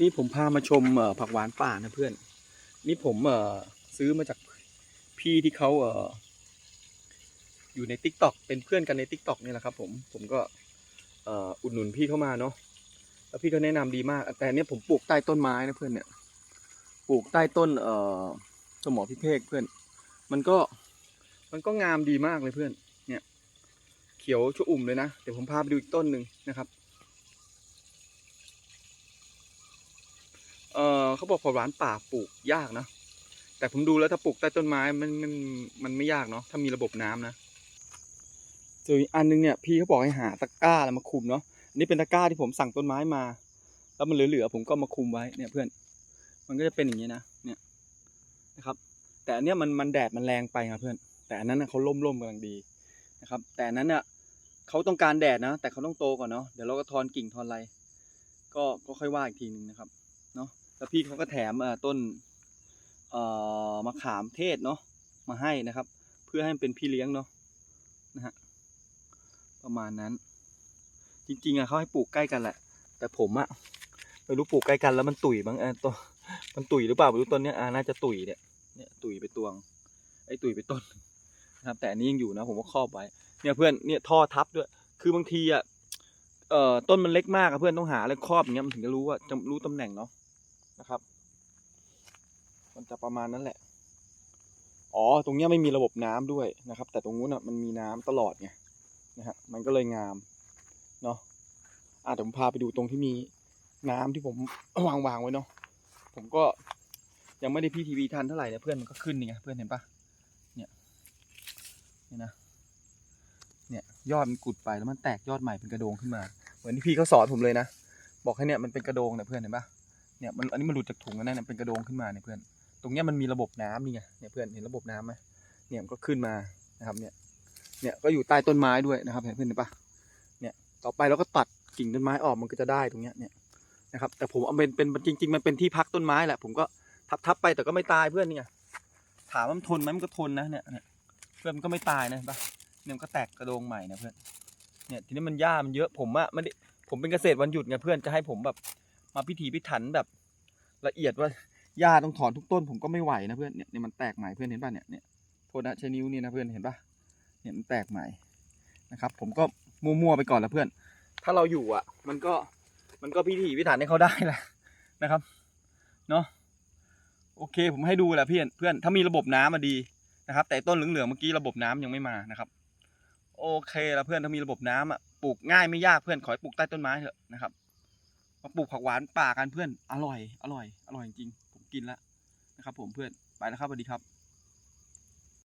นี่ผมพามาชมผักหวานป่านะเพื่อน นี่ผมซื้อมาจากพี่ที่เขาอยู่ในทิกตอกเป็นเพื่อนกันในทิกตอกนี่แหละครับ ผมผมก็อุดหนุนพี่เข้ามาเนาะแล้วพี่ก็แนะนำดีมาก แต่เนี้ยผมปลูกใต้ต้นไม้นะเพื่อนเนี่ย ปลูกใต้ต้นเอ่อสมอพิเภกเพื่อน มันก็มันก็งามดีมากเลยเพื่อน เนี่ย เขียวชอุ่มเลยนะ เดี๋ยวผมพาไปดูอีกต้นหนึ่งนะครับ เออเขาบอกผักหวานป่าปลูกยากนะแต่ผมดูแล้วถ้าปลูกใต้ต้นไม้มันมันมันไม่ยากเนาะถ้ามีระบบน้ำนะส่วนอีกอันนึงเนี่ยพี่เขาบอกให้หาตะกร้าแล้วมาคุมเนาะอันนี้เป็นตะกร้าที่ผมสั่งต้นไม้มา แล้วมันเหลือๆผมก็มาคุมไว้เนี่ยเพื่อน มันก็จะเป็นอย่างนี้นะเนี่ยนะครับ แต่อันเนี้ยมันมันแดดมันแรงไปครับเพื่อน แต่อันนั้นน่ะเขาล่มล่มๆกำลังดีนะครับ แต่อันนั้นเนี่ยเขาต้องการแดดนะ แต่เขาต้องโตก่อนเนาะเดี๋ยวเราก็ทอนกิ่งทอนอะไรก็ก็ค่อยว่าอีกทีหนึ่งนะครับเนาะ แล้วพี่เขาก็แถมต้นมะขามเทศเนาะมาให้นะครับ เพื่อให้มันเป็นพี่เลี้ยงเนาะนะฮะประมาณนั้น จริงๆอะเขาให้ปลูกใกล้กันแหละ แต่ผมอะไม่รู้ปลูกใกล้กันแล้วมันตุ๋ยบ้างเออตัวมันตุ๋ยหรือเปล่าไม่รู้ต้นเนี้ยอ่าน่าจะตุ๋ยเนี่ยเนี่ยตุ๋ยไปตวง ไอ้ตุ๋ยไปต้นนะครับ แต่อันนี้ยังอยู่นะผมก็ครอบไว้ เนี่ยเพื่อนเนี่ยท่อทับด้วย คือบางทีอะเอ่อต้นมันเล็กมากอะเพื่อนต้องหาอะไรครอบอย่างเงี้ยมันถึงจะรู้ว่าจะรู้ตำแหน่งเนาะ นะครับ มันจะประมาณนั้นแหละ อ๋อ ตรงนี้ไม่มีระบบน้ำด้วยนะครับ แต่ตรงนู้นอะมันมีน้ำตลอดไงนะฮะมันก็เลยงามเนาะอะเดี๋ยวผมพาไปดูตรงที่มีน้ำที่ผมวางวางไว้เนาะผมก็ยังไม่ได้พีทีวีทันเท่าไหร่เนี่ยเพื่อนมันก็ขึ้นนี่ไงเพื่อนเห็นปะเนี่ยเนี่ยนะเนี่ยยอดมันกุดไปแล้วมันแตกยอดใหม่เป็นกระโดงขึ้นมา เหมือนที่พี่เขาสอนผมเลยนะ บอกให้เนี่ยมันเป็นกระโดงเนี่ยเพื่อนเห็นปะ เนี่ยมันอันนี้มันหลุดจากถุงแล้วนะเนี่ยเป็นกระโดงขึ้นมาเนี่ยเพื่อน ตรงเนี้ยมันมีระบบน้ำนี่ไงเนี่ยเพื่อนเห็นระบบน้ำไหมเนี่ยมันก็ขึ้นมานะครับเนี่ยเนี่ยก็อยู่ใต้ต้นไม้ด้วยนะครับเห็นเพื่อนเห็นปะเนี่ยต่อไปเราก็ตัดกิ่งต้นไม้ออกมันก็จะได้ตรงเนี้ยเนี่ยนะครับแต่ผมเอาเป็นเป็นจริง ๆ มันเป็นที่พักต้นไม้แหละผมก็ทับทับไปแต่ก็ไม่ตายเพื่อนนี่ไงถามว่ามันทนไหมมันก็ทนนะเนี่ยเนี่ยเพื่อนมันก็ไม่ตายนะปะเนี่ยมันก็แตกกระโดงใหม่นะเพื่อนเนี่ยทีนี้มันหญ้ามันเยอะผมอะไม่ได้ผมเป็นเกษตรวันหยุดไงเพื่อนจะให้ผมแบบ มาพิถีพิถันแบบละเอียดว่าหญ้าต้องถอนทุกต้นผมก็ไม่ไหวนะเพื่อนเนี่ยมันแตกใหม่เพื่อนเห็นป่ะเนี่ยเนี่ยโทษนะใช้นิ้วนี่นะเพื่อนเห็นป่ะเนี่ยมันแตกใหม่นะครับ ผมก็มั่วๆไปก่อนละเพื่อน ถ้าเราอยู่อะมันก็มันก็พิถีพิถันให้เขาได้แหละนะครับเนาะโอเค ผมให้ดูแหละเพื่อนเพื่อนถ้ามีระบบน้ำมาดีนะครับ แต่ต้นเหลืองๆเมื่อกี้ระบบน้ำยังไม่มานะครับ โอเคแล้วเพื่อนถ้ามีระบบน้ำอะปลูกง่ายไม่ยากเพื่อนขอให้ปลูกใต้ต้นไม้เถอะนะครับ มาปลูกผักหวานป่ากันเพื่อน อร่อย อร่อย อร่อยจริงผมกินแล้วนะครับ ผมเพื่อน ไปแล้วครับสวัสดีครับ